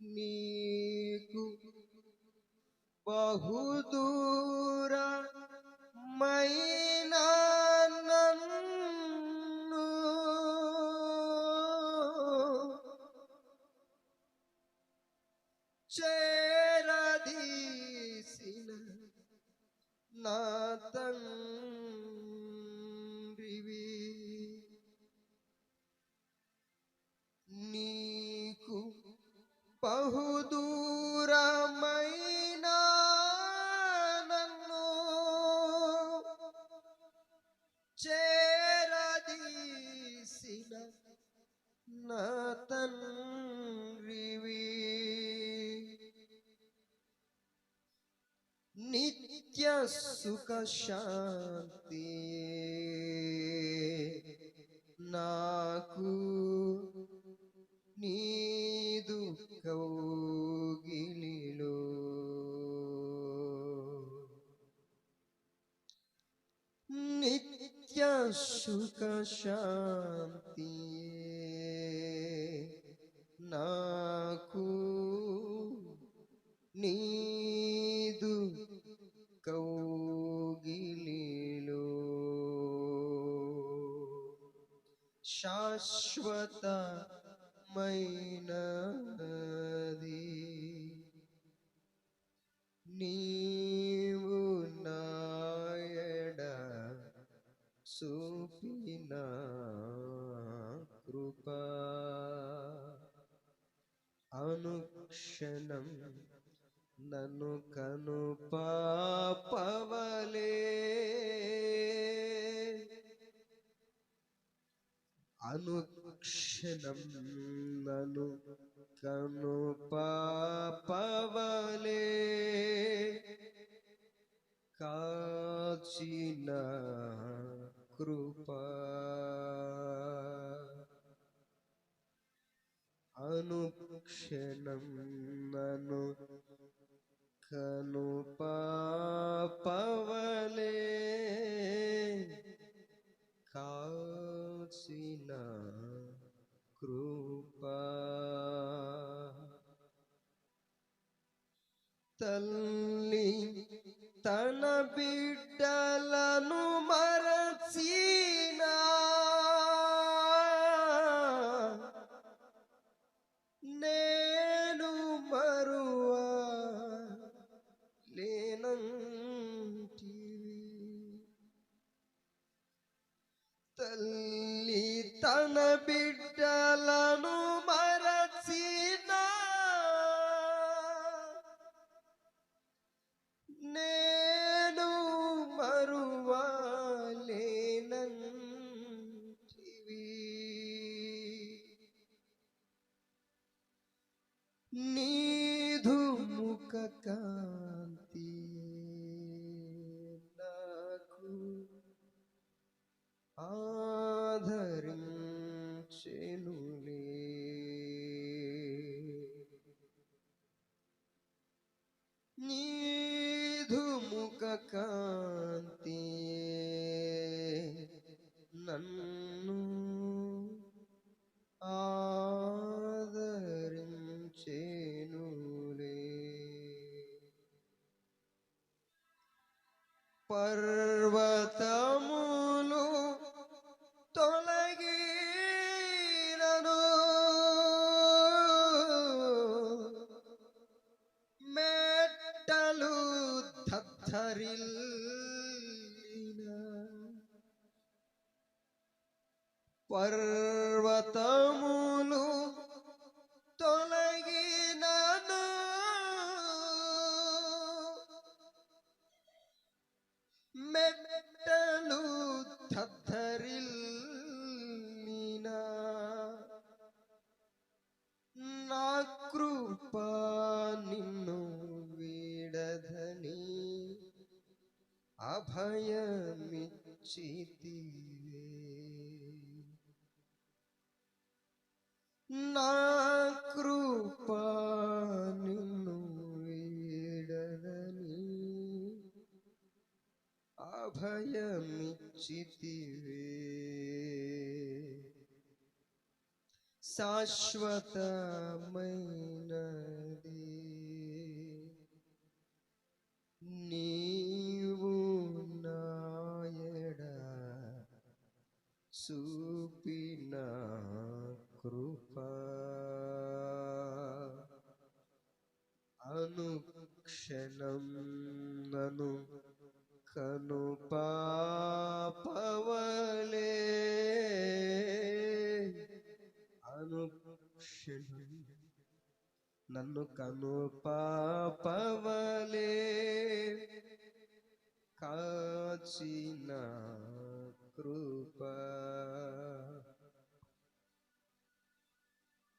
నీకు బహుదూర మైనా నిత్య సుఖ శాంతి. నాకు నీదు కౌగిలిలో నిత్య సుఖ శాంతి. నాకు నీ నీదు కౌగిలిలో శాశ్వతమైనది నీవు నాయడ చూపిన కృప అనుక్షణం నన్ను కను పాపవలే. అనుక్షణం నను కను పాపవలే. కాచిన కృప అనుక్షణం నను కను పాపవలే కాచిన కృప తల్లి తన బిడ్డలను మరచిన నే తల్లి తన నీధు ముఖ కాంతి నన్ను ఆదరించెనులే ঝরিল నా కృపాను నిన్ను వీడదని అభయమిచ్చితివే. శాశ్వతమైనది. నీవు నాయడ సూ క్షణం నను కను పాపవలే. అనుక్షణం నన్ను కను పాపవలే. కాచిన కృప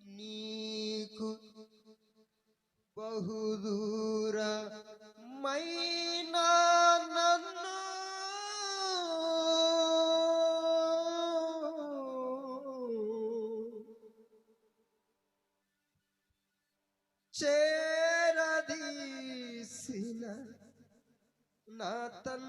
నీకు బహుదూర మైనా నన్ను చేరదీసిన నా తన్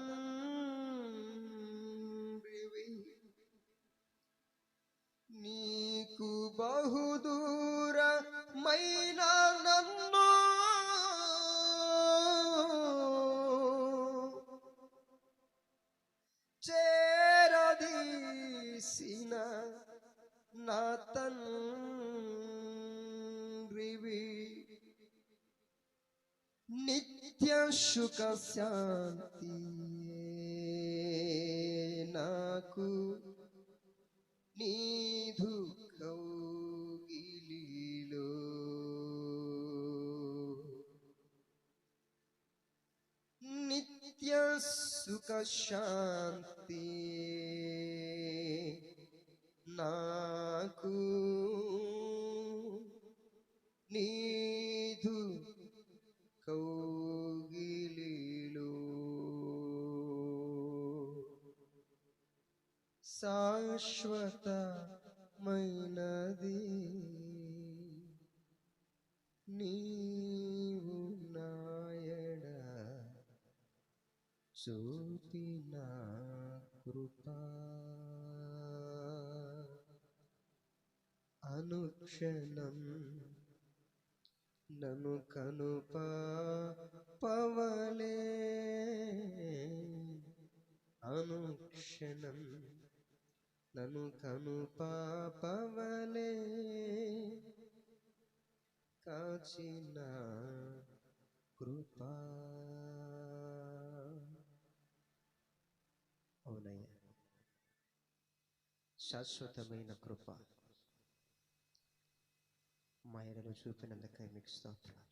సుఖ శాంతి నాకు. నీ కౌగిలిలో నిత్య సుఖ శాంతి శాశ్వతమైనది. నీవు నాయడ చూపిన కృప. అనుక్షణం నను కనుప పవలే. అనుక్షణం నను కను పవలే కాచిన కృప. అవునయ్యా. శాశ్వతమైన కృప. మా ఎడలో చూపినందుకై మీకు స్తోత్రాలు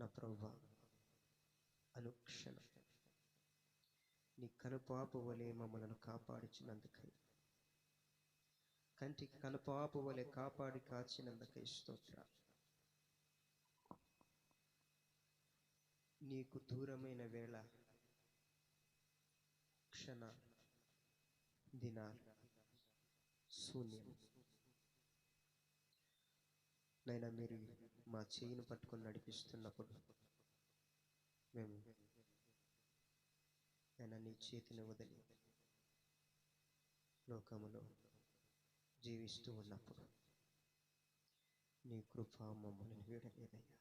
నా ప్రభు అనుక్షణం. నీ కనుపాపు వలె మమ్మలను కాపాడిచినందుకై. కంటికి కనుపాపు వలె కాపాడి కాచినందుకై స్తోత్ర. నీకు దూరమైన వేళ క్షణ దినాలు శూన్యం. నైనా మీరు మా చేయిని పట్టుకొని నడిపిస్తున్నప్పుడు మేము నైనా నీ చేతిని వదిలి లోకములో జీవిస్తూ ఉన్నప్పుడు నీ కృప మమ్మల్ని వీడలేదయ్యా.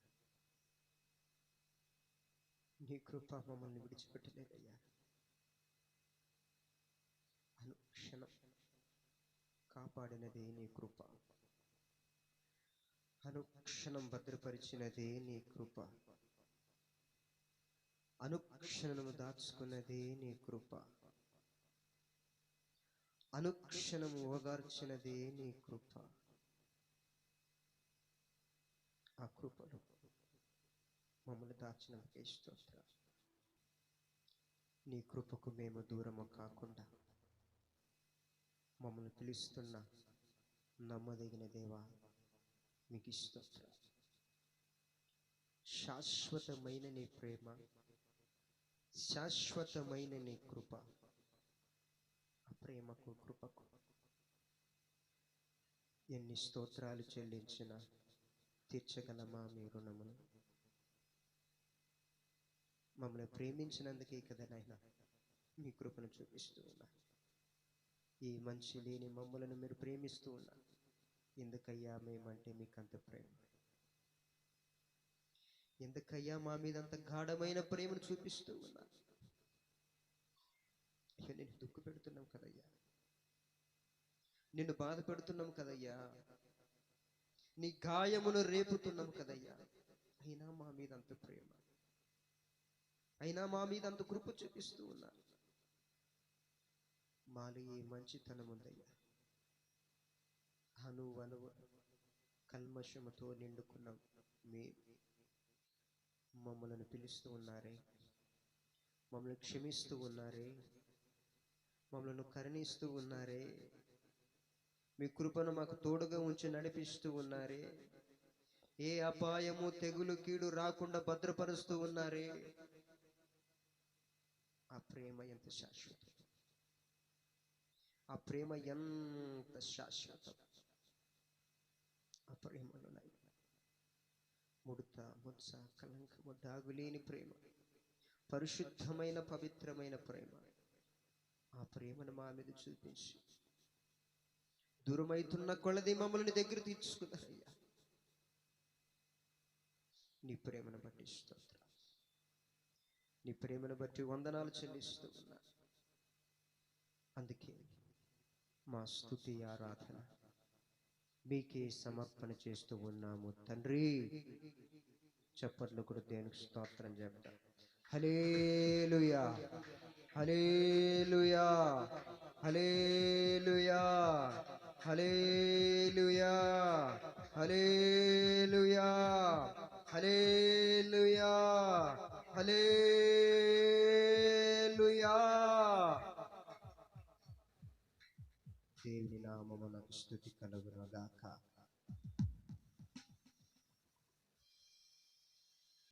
నీ కృప మమ్మల్ని విడిచిపెట్టలేదయ్యా. అనుక్షణం కాపాడినదే నీ కృప. అనుక్షణం భద్రపరిచినదే నీ కృప. అనుక్షణము దాచుకున్నదే నీ కృప. అనుక్షణము ఓదార్చినదే నీ కృప. ఆ కృపలు మమ్మల్ని దాచిన స్తోత్ర. నీ కృపకు మేము దూరము కాకుండా మమ్మల్ని పిలుస్తున్న నమ్మదగిన దేవా మీకు స్తోత్ర. శాశ్వతమైన నీ ప్రేమ శాశ్వతమైన నీ కృప ప్రేమకు కృపకు. ఎన్ని స్తోత్రాలు చెల్లించినా తీర్చగలమా మీ రుణమును మమ్మల్ని ప్రేమించినందుకే కదా నాయన మీ కృపను చూపిస్తూ ఉన్నా. ఈ మంచి లేని మమ్మలను మీరు ప్రేమిస్తూ ఉన్నారు ఎందుకయ్యా మేమంటే మీకు అంత ప్రేమ? ఎందుకయ్యా మా మీద అంత గాఢమైన ప్రేమను చూపిస్తూ ఉన్నా? అయ్యా నేను దుఃఖ పెడుతున్నాం కదయ్యా. నిన్ను బాధ పెడుతున్నాం కదయ్యా. నీ గాయమును రేపుతున్నాం కదయ్యా. అయినా మా మీద అంత ప్రేమ. అయినా మా మీద అంత కృప చూపిస్తూ ఉన్నా. మాలో ఏ మంచితనం ఉందయ్యా? అను అనువు కల్మషముతో నిండుకున్నాం మేము. మమ్మల్ని పిలుస్తూ ఉన్నారే. మమ్మల్ని క్షమిస్తూ ఉన్నారే. మమ్మల్ని కరుణిస్తూ ఉన్నారే. మీ కృపను మాకు తోడుగా ఉంచి నడిపిస్తూ ఉన్నారే. ఏ అపాయము తెగులు కీడు రాకుండా భద్రపరుస్తూ ఉన్నారే. ఆ ప్రేమ ఎంత శాశ్వతం. ఆ ప్రేమ ఎంత శాశ్వతం. ఆ ప్రేమలో ముడత ముత్స కలంకము దాగులేని ప్రేమ పరిశుద్ధమైన పవిత్రమైన ప్రేమ. ఆ ప్రేమను మా మీద చూపించి. దూరమైతున్న కొలది మమ్మల్ని దగ్గర తీర్చుకున్నారయ్యా. నీ ప్రేమను బట్టి నీ ప్రేమను బట్టి వందనాలు చెల్లిస్తూ ఉన్నా. అందుకే మా స్తుతి ఆరాధన మీకే సమర్పణ చేస్తూ ఉన్నాము తండ్రి. చప్పట్లు కూడా దేనికి స్తోత్రం చెప్తా hallelujah hallelujah hallelujah hallelujah hallelujah hallelujah హలే కలుగునగాక